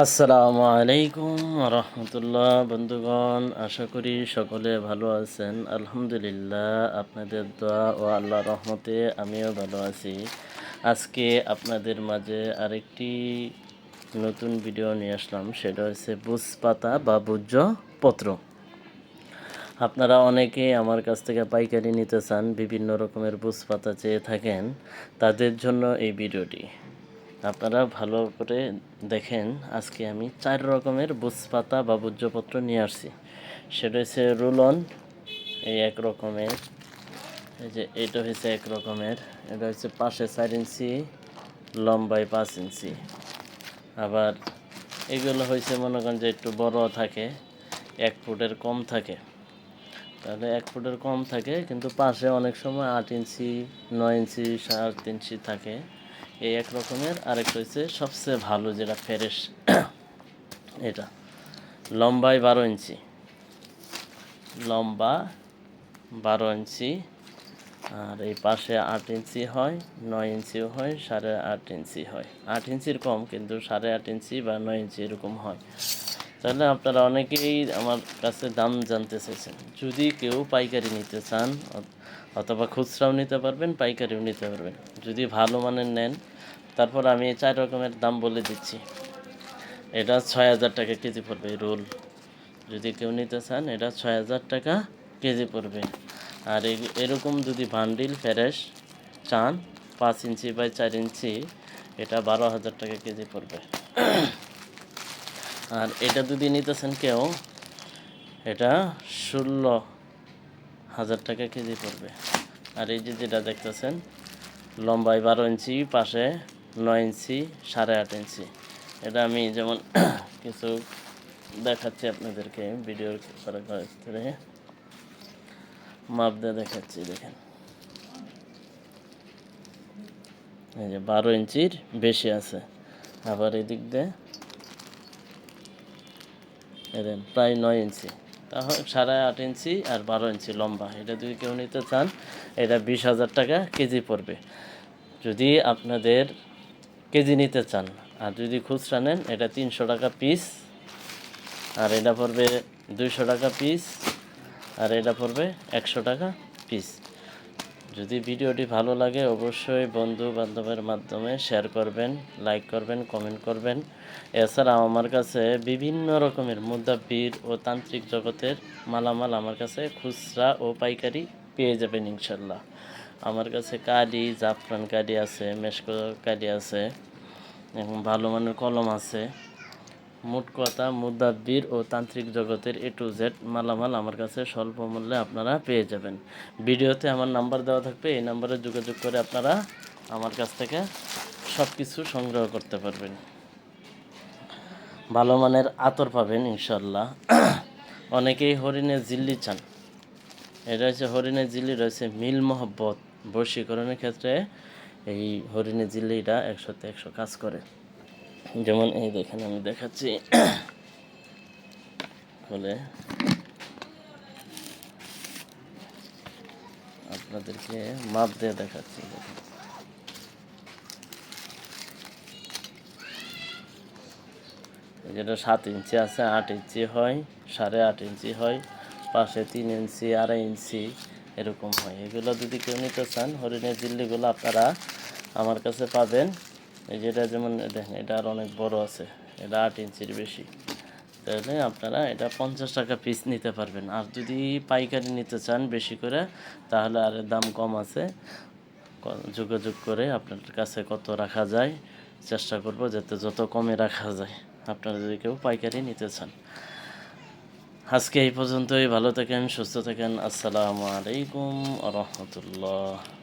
আসসালামু আলাইকুম রহমতুল্লাহ, বন্ধুগণ, আশা করি সকলে ভালো আছেন। আলহামদুলিল্লাহ, আপনাদের দোয়া ও আল্লাহ রহমতে আমিও ভালো আছি। আজকে আপনাদের মাঝে আরেকটি নতুন ভিডিও নিয়ে আসলাম, সেটা হচ্ছে বুজ পাতা বা ভোজ্য পত্র আপনারা অনেকেই আমার কাছ থেকে পাইকারি নিতে চান, বিভিন্ন রকমের বুজ পাতা চেয়ে থাকেন, তাদের জন্য এই ভিডিওটি। আপনারা ভালো করে দেখেন, আজকে আমি চার রকমের বুজ পাতা বা ভোজ্যপত্র নিয়ে আসছি। সেটা হচ্ছে রুলন, এই এক রকমের, এই যে এটা হচ্ছে এক রকমের, এটা হচ্ছে পাশে চার ইঞ্চি, লম্বায় পাঁচ ইঞ্চি। আবার এগুলো হয়েছে, মনে করেন যে একটু বড় থাকে, এক ফুটের কম থাকে। তাহলে এক ফুটের কম থাকে, কিন্তু পাশে অনেক সময় আট ইঞ্চি, নয় ইঞ্চি, সাত ইঞ্চি থাকে। এই এক রকমের। আরেকটা হচ্ছে সবচেয়ে ভালো যেটা ফেরেশ, এটা। লম্বায় বারো ইঞ্চি। লম্বা বারো ইঞ্চি। আর এই পাশে আট ইঞ্চি হয়, নয় ইঞ্চিও হয়, সাড়ে আট ইঞ্চি হয়। আট ইঞ্চির কম, কিন্তু সাড়ে আট ইঞ্চি বা নয় ইঞ্চি এরকম হয়। তাহলে আপনারা অনেকেই আমার কাছে দাম জানতে চাইছেন। যদি কেউ পাইকারি নিতে চান অথবা খুচরাও নিতে পারবেন, পাইকারিও নিতে পারবেন। যদি ভালো মানের নেন, তারপর আমি চার রকমের দাম বলে দিচ্ছি। এটা ছয় হাজার টাকা কেজি পড়বে রোল। যদি কেউ নিতে চান, এটা ছয় হাজার টাকা কেজি পড়বে। আর এরকম যদি ভান্ডিল ফ্রেশ চান, পাঁচ ইঞ্চি বাই চার ইঞ্চি, এটা বারো হাজার টাকা কেজি পড়বে। আর এটা যদি নিতেছেন কেউ, এটা ষোলো হাজার টাকা কেজি পড়বে। আর এই যে যেটা দেখতেছেন, লম্বায় বারো ইঞ্চি, পাশে নয় ইঞ্চি, সাড়ে আট ইঞ্চি। এটা আমি যেমন কিছু দেখাচ্ছি আপনাদেরকে, ভিডিওর করে মাপ দিয়ে দেখাচ্ছি, দেখেন। এই যে বারো ইঞ্চির বেশি আছে। আবার এদিক দিয়ে প্রায় নয় ইঞ্চি। তাহলে সাড়ে আট ইঞ্চি আর বারো ইঞ্চি লম্বা। এটা যদি কেউ নিতে চান, এটা বিশ হাজার টাকা কেজি পড়বে। যদি আপনাদের কেজি নিতে চান, আর যদি খুচরা নেন, এটা তিনশো টাকা পিস। আর এটা পড়বে দুইশো টাকা পিস। আর এটা পড়বে একশো টাকা পিস। যদি ভিডিওটি ভালো লাগে, অবশ্যই বন্ধু বান্ধবের মাধ্যমে শেয়ার করবেন লাইক করবেন কমেন্ট করবেন। এছাড়াও আমার কাছে বিভিন্ন রকমের মুদ্রাবির ও তান্ত্রিক জগতের মালামাল আমার কাছে খুচরা ও পাইকারি পেয়ে যাবেন ইনশাল্লাহ। আমার কাছে কালি, জাফরান কালি আছে, মেশকো কালি আছে, এবং ভালো মানের কলম আছে। মোট কথা মুদাব্বির ও তান্ত্রিক জগতের এ টু জেড মালামাল আমার কাছে স্বল্প মূল্যে আপনারা পেয়ে যাবেন। ভিডিওতে আমার নাম্বার দেওয়া থাকবে, এই নাম্বারে যোগাযোগ করে আপনারা আমার কাছ থেকে সব কিছু সংগ্রহ করতে পারবেন। ভালো মানের আতর পাবেন ইনশাল্লাহ অনেকেই হরিণে জিল্লি চান। এটা হচ্ছে হরিণে জিল্লি, রয়েছে মিল মহব্বত। বশীকরণের ক্ষেত্রে এই হরিণে জিল্লিটা একশোতে একশো কাজ করে। যেমন এই দেখেন আমি দেখাচ্ছি। বলে আপনাদেরকে মাপ দিয়ে দেখাচ্ছি। যেটা সাত ইঞ্চি আছে, আট ইঞ্চি হয়, সাড়ে আট ইঞ্চি হয়, পাশে তিন ইঞ্চি, আড়াই ইঞ্চি এরকম হয়। এগুলো যদি কেউ নিতে চান, হরিণের জিল্লিগুলো আপনারা আমার কাছে পাবেন। এই যেটা যেমন, দেখেন, এটা আর অনেক বড় আছে। এটা আট ইঞ্চির বেশি। তাহলে আপনারা এটা পঞ্চাশ টাকা পিস নিতে পারবেন। আর যদি পাইকারি নিতে চান বেশি করে, তাহলে আর দাম কম আছে। যোগাযোগ করে আপনার কাছে কত রাখা যায়, চেষ্টা করব যাতে যত কমে রাখা যায়। আপনারা যদি কেউ পাইকারি নিতে চান। আজকে এই পর্যন্তই। ভালো থাকেন, সুস্থ থাকেন। আসসালামু আলাইকুম রহমতুল্লাহ।